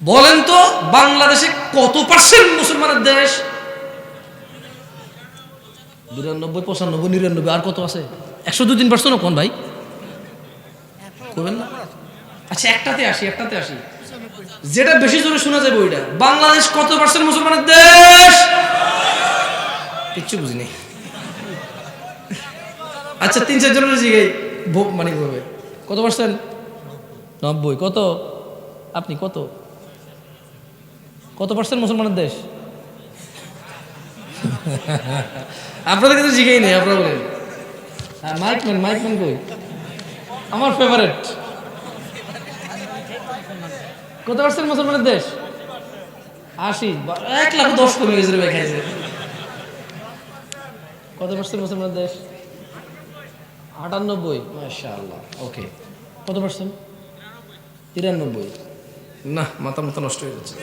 বলেন তো, বাংলাদেশে কত পার্সেন্ট মুসলমানের দেশ? বিরানব্বই, পঁচানব্বই, নিরানব্বই, আর কত আছে? একশো দু তিন পার্সেন্ট কোন ভাই। করবেন না? আচ্ছা একটাতে আসি একটাতে আসি। যেটা বেশি জোরে শোনা যাবে ওইটা। বাংলাদেশ কত পার্সেন্ট মুসলমানের দেশ? কিচ্ছু বুঝিনি। আচ্ছা তিন চার জনের জিগাই মানে কত পার্সেন্ট নব্বই, কত? আপনি কত? কত পার্সেন্ট মুসলমানের দেশ? আপনাদের কিন্তু জিগাই নেই, আপনারা মাইক ম্যান মাইক ম্যান কই? আমার ফেভারেট কত পার্সেন্ট মুসলমানের দেশ? আশি এক লাখ দশ কমে গেছে রে কত পার্সেন্ট মুসলমানের দেশ? আটানব্বই মাশা আল্লাহ ওকে কত পার্সেন্ট তিরানব্বই। না মাথা মাথা নষ্ট হয়ে যাচ্ছে।